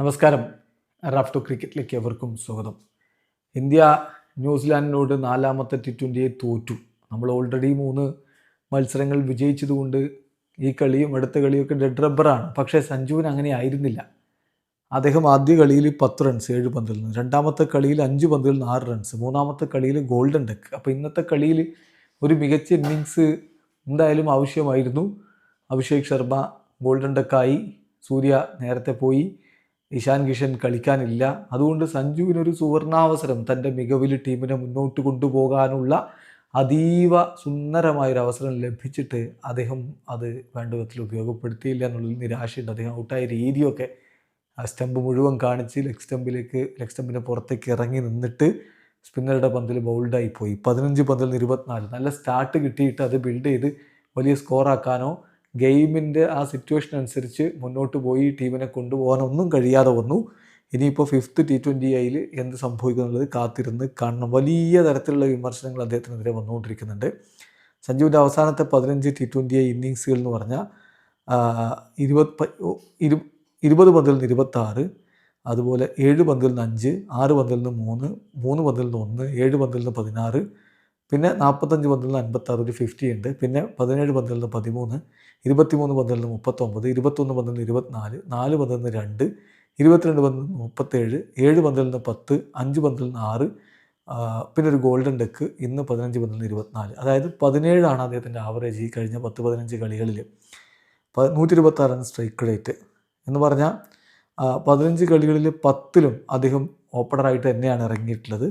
നമസ്കാരം. റാഫ്റ്റോ ക്രിക്കറ്റിലേക്ക് എവർക്കും സ്വാഗതം. ഇന്ത്യ ന്യൂസിലാൻഡിനോട് നാലാമത്തെ ടി ട്വന്റിയെ തോറ്റു. നമ്മൾ ഓൾറെഡി മൂന്ന് മത്സരങ്ങൾ വിജയിച്ചതുകൊണ്ട് ഈ കളിയും അടുത്ത കളിയൊക്കെ ഡെഡ് റബ്ബറാണ് പക്ഷേ സഞ്ജുവിന് അങ്ങനെ ആയിരുന്നില്ല. അദ്ദേഹം ആദ്യ കളിയിൽ പത്ത് റൺസ് ഏഴ് പന്തിൽ നിന്ന്. രണ്ടാമത്തെ കളിയിൽ അഞ്ച് പന്തിൽ നിന്ന് ആറ് റൺസ് മൂന്നാമത്തെ കളിയിൽ ഗോൾഡൻ ഡെക്ക് അപ്പോൾ ഇന്നത്തെ കളിയിൽ ഒരു മികച്ച ഇന്നിങ്സ് എന്തായാലും ആവശ്യമായിരുന്നു. അഭിഷേക് ശർമ്മ ഗോൾഡൻ ഡെക്കായി സൂര്യ നേരത്തെ പോയി. ഇഷാൻ കിഷൻ കളിക്കാനില്ല. അതുകൊണ്ട് സഞ്ജുവിനൊരു സുവർണാവസരം തന്റെ മികവിൽ ടീമിനെ മുന്നോട്ട് കൊണ്ടുപോകാനുള്ള അതീവ സുന്ദരമായൊരു അവസരം ലഭിച്ചിട്ട് അദ്ദേഹം അത് വേണ്ട വിധത്തിൽ ഉപയോഗപ്പെടുത്തിയില്ല എന്നുള്ളതിൽ നിരാശയുണ്ട്. അദ്ദേഹം ഔട്ടായ രീതിയൊക്കെ ആ സ്റ്റമ്പ് മുഴുവൻ കാണിച്ച് ലെഗ് സ്റ്റമ്പിലേക്ക് ലെഗ് സ്റ്റമ്പിന്റെ പുറത്തേക്ക് ഇറങ്ങി നിന്നിട്ട് സ്പിന്നറുടെ പന്തിൽ ബൗൾഡായി പോയി. പതിനഞ്ച് പന്തിൽ നിന്ന് ഇരുപത്തിനാല്. നല്ല സ്റ്റാർട്ട് കിട്ടിയിട്ട് അത് ബിൽഡ് ചെയ്ത് വലിയ സ്കോറാക്കാനോ ഗെയിമിന്റെ ആ സിറ്റുവേഷൻ അനുസരിച്ച് മുന്നോട്ട് പോയി ടീമിനെ കൊണ്ടുപോകാനൊന്നും കഴിയാതെ വന്നു. ഇനിയിപ്പോൾ ഫിഫ്ത്ത് ടി ട്വന്റി ഐയിൽ എന്ത് സംഭവിക്കുന്നുള്ളത് കാത്തിരുന്ന് കാണണം. വലിയ തരത്തിലുള്ള വിമർശനങ്ങൾ അദ്ദേഹത്തിനെതിരെ വന്നുകൊണ്ടിരിക്കുന്നുണ്ട്. സഞ്ജുവിന്റെ അവസാനത്തെ പതിനഞ്ച് ടി ട്വന്റി ഐ ഇന്നിങ്സുകൾ എന്ന് പറഞ്ഞാൽ ഇരുപത് ഇരു ഇരുപത് പന്തിൽ നിന്ന് ഇരുപത്താറ് അതുപോലെ ഏഴ് പന്തിൽ നിന്ന് അഞ്ച് ആറ് പന്തിൽ നിന്ന് മൂന്ന് മൂന്ന് പന്തിൽ നിന്ന് ഒന്ന് ഏഴ് പന്തിൽ നിന്ന് പതിനാറ് പിന്നെ നാൽപ്പത്തഞ്ച് നിന്ന് അൻപത്താറ് ഒരു ഫിഫ്റ്റി ഉണ്ട്. പിന്നെ പതിനേഴ് നിന്ന് പതിമൂന്ന് ഇരുപത്തിമൂന്ന് നിന്ന് മുപ്പത്തൊമ്പത് ഇരുപത്തൊന്ന് നിന്ന് ഇരുപത്തിനാല് നാല് നിന്ന് രണ്ട് ഇരുപത്തിരണ്ട് നിന്ന് മുപ്പത്തേഴ് ഏഴ് നിന്ന് പത്ത് അഞ്ച് നിന്ന് ആറ് പിന്നെ ഒരു ഗോൾഡൻ ഡെക്ക് ഇന്ന് പതിനഞ്ച് നിന്ന് ഇരുപത്തിനാല്. അതായത് പതിനേഴാണ് അദ്ദേഹത്തിന്റെ ആവറേജ് ഈ കഴിഞ്ഞ പത്ത് പതിനഞ്ച് കളികളിൽ നൂറ്റി ഇരുപത്താറാണ് സ്ട്രൈക്ക് റേറ്റ് എന്ന് പറഞ്ഞാൽ പതിനഞ്ച് കളികളിൽ പത്തിലും അദ്ദേഹം ഓപ്പണറായിട്ട് തന്നെയാണ് ഇറങ്ങിയിട്ടുള്ളത്.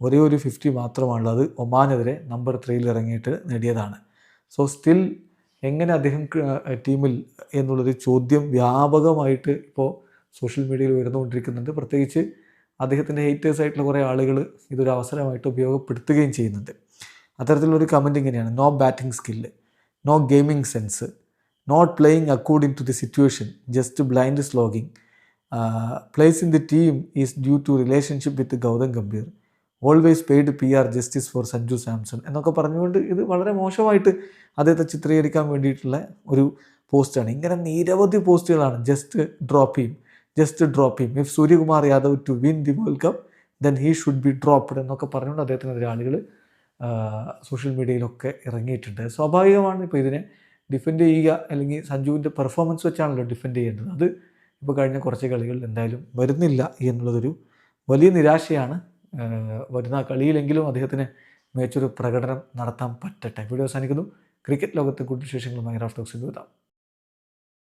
ഒരേ ഒരു ഫിഫ്റ്റി മാത്രമാണുള്ളത്. ഒമാനെതിരെ നമ്പർ ത്രീയിൽ ഇറങ്ങിയിട്ട് നേടിയതാണ്. സോ സ്റ്റിൽ എങ്ങനെ അദ്ദേഹം ടീമിൽ എന്നുള്ളൊരു ചോദ്യം വ്യാപകമായിട്ട് ഇപ്പോൾ സോഷ്യൽ മീഡിയയിൽ ഉയർന്നുകൊണ്ടിരിക്കുന്നുണ്ട്. പ്രത്യേകിച്ച് അദ്ദേഹത്തിന്റെ ഹേറ്റേഴ്സ് ആയിട്ടുള്ള കുറേ ആളുകൾ ഇതൊരു അവസരമായിട്ട് ഉപയോഗപ്പെടുത്തുകയും ചെയ്യുന്നുണ്ട്. അത്തരത്തിലുള്ളൊരു കമന്റ് ഇങ്ങനെയാണ്. No batting skill no gaming sense not playing according to the situation just blind slogging place in the team is due to relationship with Gautam Gambhir always paid P R justice for Sanju Samson എന്നൊക്കെ പറഞ്ഞുകൊണ്ട് ഇത് വളരെ മോശമായിട്ട് അദ്ദേഹത്തെ ചിത്രീകരിക്കാൻ വേണ്ടിയിട്ടുള്ള ഒരു പോസ്റ്റാണ് ഇങ്ങനെ നിരവധി പോസ്റ്റുകളാണ് ജസ്റ്റ് ഡ്രോപ്പ് ചെയ്യും ജസ്റ്റ് ഡ്രോപ്പ് ചെയ്യും if Suryakumar Yadav to win the world cup then he should be dropped എന്നൊക്കെ പറഞ്ഞുകൊണ്ട് അദ്ദേഹത്തിനെതിരെ ആളുകൾ സോഷ്യൽ മീഡിയയിലൊക്കെ ഇറങ്ങിയിട്ടുണ്ട്. സ്വാഭാവികമാണ് ഇപ്പോൾ ഇതിനെ ഡിഫെൻഡ് ചെയ്യുക അല്ലെങ്കിൽ സഞ്ജുവിന്റെ പെർഫോമൻസ് വെച്ചാണല്ലോ ഡിഫെൻഡ് ചെയ്യേണ്ടത്. അത് ഇപ്പോൾ കഴിഞ്ഞ കുറച്ച് കളികളിൽ എന്തായാലും വരുന്നില്ല എന്നുള്ളതൊരു വലിയ നിരാശയാണ്. വരുന്ന കളിയിലെങ്കിലും അദ്ദേഹത്തിന് മികച്ചൊരു പ്രകടനം നടത്താൻ പറ്റട്ടെ. വീഡിയോ അവസാനിക്കുന്നു. ക്രിക്കറ്റ് ലോകത്തെ കൂടുതൽ വിശേഷങ്ങളുമായി ടോക്സിൽ എഴുതാം